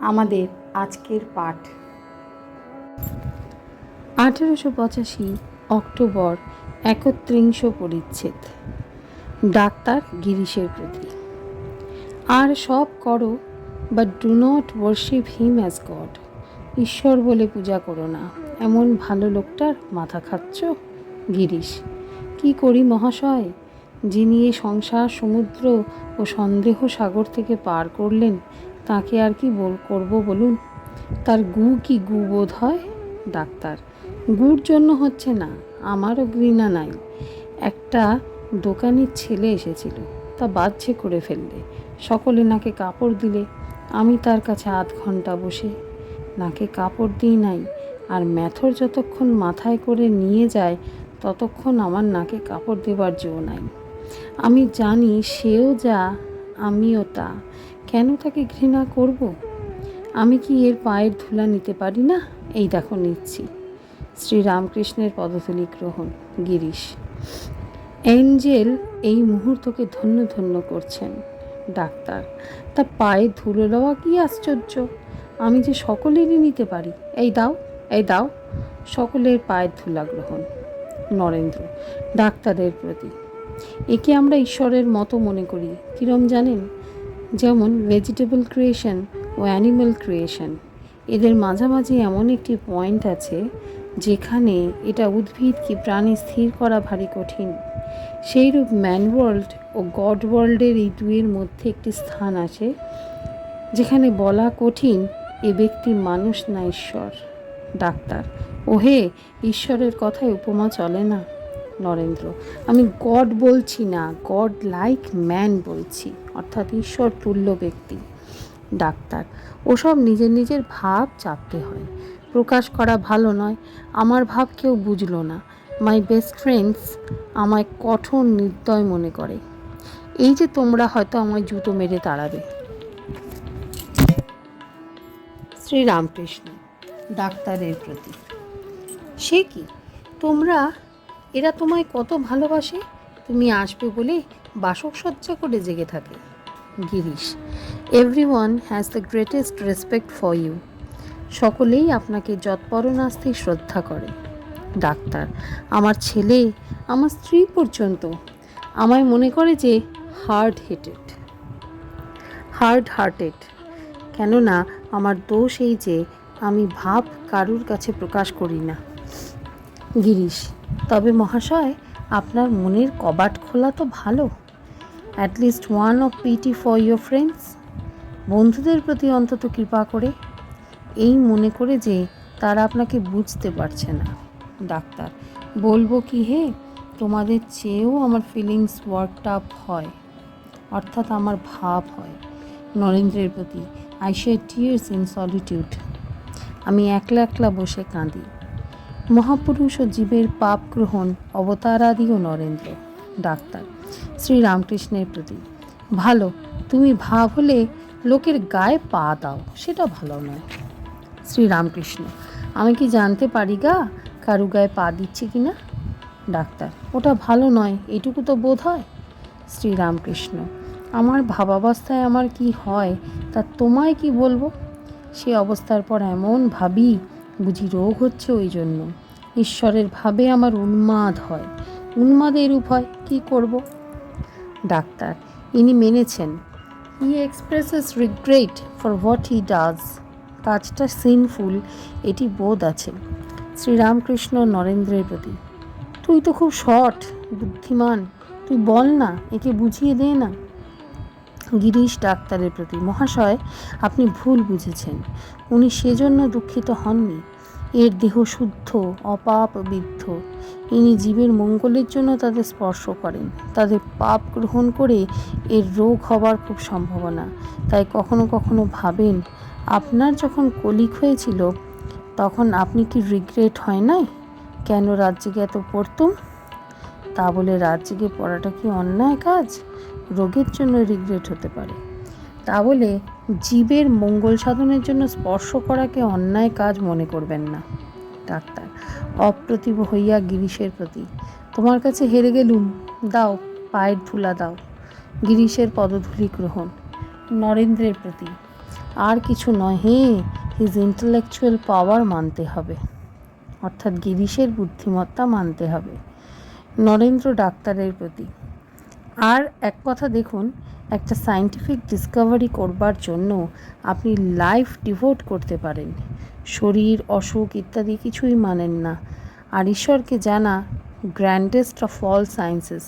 আমাদের আজকের পাঠ। আঠেরোশো পঁচাশি অক্টোবর একত্রিংশ পরিচ্ছেদ। ডাক্তার গিরিশের প্রতি। আর সব করো but do not worship him as God ঈশ্বর বলে পূজা করো না, এমন ভালো লোকটার মাথা খাচ্ছ? গিরিশ, কি করি মহাশয়? যিনি এ সংসার, সমুদ্র ও সন্দেহ সাগর থেকে পার করলেন তাকে আর কি বল, করব বলুন? তার গু কি গু বোধ হয়? ডাক্তার গুর জন্য হচ্ছে না, আমারও ঘৃণা নাই। একটা দোকানের ছেলে এসেছিল, তা বাজছে করে ফেললে। সকলে নাকে কাপড় দিলে, আমি তার কাছে আধ ঘণ্টা বসে। নাকে কাপড় দিই নাই, আর ম্যাথর যতক্ষণ মাথায় করে নিয়ে যায়, ততক্ষণ আমার নাকে কাপড় দেবার জো নাই। আমি জানি সেও যা, আমিও তা। কেন তাকে ঘৃণা করব? আমি কি এর পায়ের ধুলা নিতে পারি না? এই দেখো নিচ্ছি। শ্রীরামকৃষ্ণের পদধূলি গ্রহণ। গিরিশ এঞ্জেল এই মুহূর্তকে ধন্য ধন্য করছেন। ডাক্তার, তা পায়ে ধুলো দেওয়া কি আশ্চর্য? আমি যে সকলেরই নিতে পারি। এই দাও এই দাও। সকলের পায়ের ধুলা গ্রহণ। নরেন্দ্র, ডাক্তারের প্রতি। একে আমরা ঈশ্বরের মতো মনে করি। কিরম জানেন? যেমন ভেজিটেবল ক্রিয়েশন ও অ্যানিম্যাল ক্রিয়েশন এদের মাঝামাঝি এমন একটি পয়েন্ট আছে, যেখানে এটা উদ্ভিদ কি প্রাণী স্থির করা ভারী কঠিন। সেইরূপ ম্যান ওয়ার্ল্ড ও গড ওয়ার্ল্ডের এই দুয়ের মধ্যে একটি স্থান আছে, যেখানে বলা কঠিন, এ ব্যক্তি মানুষ না ঈশ্বর। ডাক্তার, ওহে, ঈশ্বরের কথায় উপমা চলে না। নরেন্দ্র। আমি গড বলছি না, গড লাইক ম্যান বলছি, অর্থাৎ ঈশ্বর তুল্য ব্যক্তি, ডাক্তার। ওসব নিজের নিজের ভাব চাপতে হয়। প্রকাশ করা ভালো নয়, আমার ভাব কেউ বুঝলো না। মাই বেস্ট ফ্রেন্ডস আমায় কঠোর নির্দয় মনে করে। এই যে তোমরা হয়তো আমায় জুতো মেরে তাড়াবে। শ্রীরামকৃষ্ণ, ডাক্তারের প্রতি। সে কি? তোমরা এরা তোমায় কত ভালোবাসে? তুমি আসবে বলে বাসক সজ্জা করে জেগে থাকে। Girish everyone has the greatest respect for you সকলেই আপনাকে যৎপরণাস্তি শ্রদ্ধা করে। ডাক্তার, আমার ছেলে, আমার স্ত্রী পর্যন্ত আমায় মনে করে যে হার্ড হেটেড হার্ড হার্টেড কেননা আমার দোষ এই যে আমি ভাব কারুর কাছে প্রকাশ করি না। গিরিশ, তবে মহাশয়, আপনার মনের কবাট খোলা তো ভালো। At least one of pity for your friends বন্ধুদের প্রতি অন্তত কৃপা করে। এই মনে করে যে তারা আপনাকে বুঝতে পারছে না। ডাক্তার, বলব কি হে? তোমাদের চেয়েও আমার ফিলিংস ওয়ার্কড আপ হয়। অর্থাৎ আমার ভাব হয়। নরেন্দ্রের প্রতি I share tears in solitude আমি একলা একলা বসে কাঁদি। মহাপুরুষ ও জীবের পাপ গ্রহণ অবতারাদি ও নরেন্দ্র, ডাক্তার। শ্রীরামকৃষ্ণের প্রতি। ভালো, তুমি ভাব হলে লোকের গায়ে পা দাও, সেটা ভালো নয়। শ্রীরামকৃষ্ণ, আমি কি জানতে পারি গা, কারু গায়ে পা দিচ্ছে কি না ডাক্তার, ওটা ভালো নয়, এটুকু তো বোধ হয়। শ্রীরামকৃষ্ণ, আমার ভাবাবস্থায় আমার কি হয়, তা তোমায় কি বলব? সে অবস্থার পর এমন ভাবি বুঝি রোগ হচ্ছে ওই জন্য। ঈশ্বরের ভাবে আমার উন্মাদ হয়। উন্মাদের উভয় কী করব? ডাক্তার, ইনি মেনেছেন। He expresses regret for what he does কাজটা সিনফুল এটি বোধ আছে। শ্রীরামকৃষ্ণ নরেন্দ্রের প্রতি। তুই তো খুব শর্ট বুদ্ধিমান। তুই বল না, একে বুঝিয়ে দে না। গিরিশ ডাক্তারের প্রতি, মহাশয়, আপনি ভুল বুঝেছেন। উনি সেজন্য দুঃখিত হননি। এর দেহ শুদ্ধ, অপাপ বিদ্ধ। ইনি জীবের মঙ্গলের জন্য তাদের স্পর্শ করেন। তাদের পাপ গ্রহণ করে এর রোগ হবার খুব সম্ভাবনা। তাই কখনো কখনো ভাবেন, আপনার যখন কলিক হয়েছিল, তখন আপনি কি রিগ্রেট হয় নাই? কেন রাজ্যকে এত পড়তুম তা বলে রাজ্যকে পড়াটা কি অন্যায় কাজ? রোগের জন্য রিগ্রেট হতে পারে। তা বলে জীবের মঙ্গল সাধনের জন্য স্পর্শ করাকে অন্যায় কাজ মনে করবেন না। ডাক্তার, অপ্রতিভ হইয়া গিরিশের প্রতি। তোমার কাছে হেরে গেলুম। দাও, পায়ের ধুলা দাও। গিরিশের পদধূলি গ্রহণ। নরেন্দ্রের প্রতি। আর কিছু নয় হে হিজ ইন্টেলেকচুয়াল পাওয়ার মানতে হবে। অর্থাৎ গিরিশের বুদ্ধিমত্তা মানতে হবে। নরেন্দ্র ডাক্তারের প্রতি। আর এক কথা দেখুন, একটা সায়েন্টিফিক ডিসকভারি করবার জন্য আপনি লাইফ ডিভোট করতে পারেন। শরীর, অসুখ ইত্যাদি কিছুই মানেন না। আর ঈশ্বরকে জানা গ্র্যান্ডেস্ট অফ অল সায়েন্সেস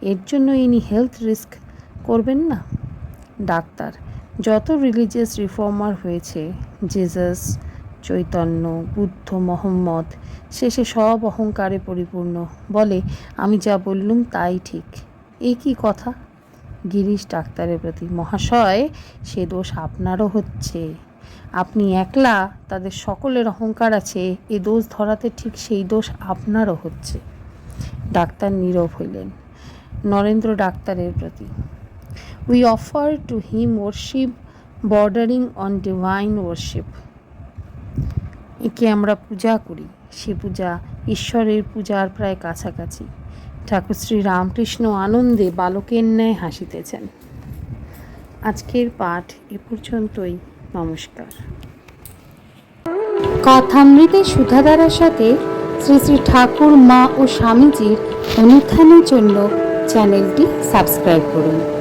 এর জন্য ইনি হেলথ রিস্ক করবেন না। ডাক্তার, যত রিলিজিয়াস রিফর্মার হয়েছে জেজাস চৈতন্য, বুদ্ধ, মোহাম্মদ, শেষে সব অহংকারে পরিপূর্ণ। বলে, আমি যা বললুম তাই ঠিক। এ কি কথা। গিরিশ ডাক্তারের প্রতি, মহাশয়, সে দোষ আপনারও হচ্ছে। আপনি একলা, তাদের সকলের অহংকার আছে, এ দোষ ধরাতে ঠিক সেই দোষ আপনারও হচ্ছে। ডাক্তার নীরব হইলেন। নরেন্দ্র ডাক্তারের প্রতি we offer to him worship bordering on divine worship একে আমরা পূজা করি। সে পূজা ঈশ্বরের পূজার প্রায় কাছাকাছি। ঠাকুর শ্রী রামকৃষ্ণ আনন্দে বালকের ন্যায় হাসিতেছেন। আজকের পাঠ এ পর্যন্তই। নমস্কার। কথামৃতে সুধাধারার সাথে শ্রী শ্রী ঠাকুর, মা ও স্বামীজির অনুষ্ঠানের জন্য চ্যানেলটি সাবস্ক্রাইব করুন।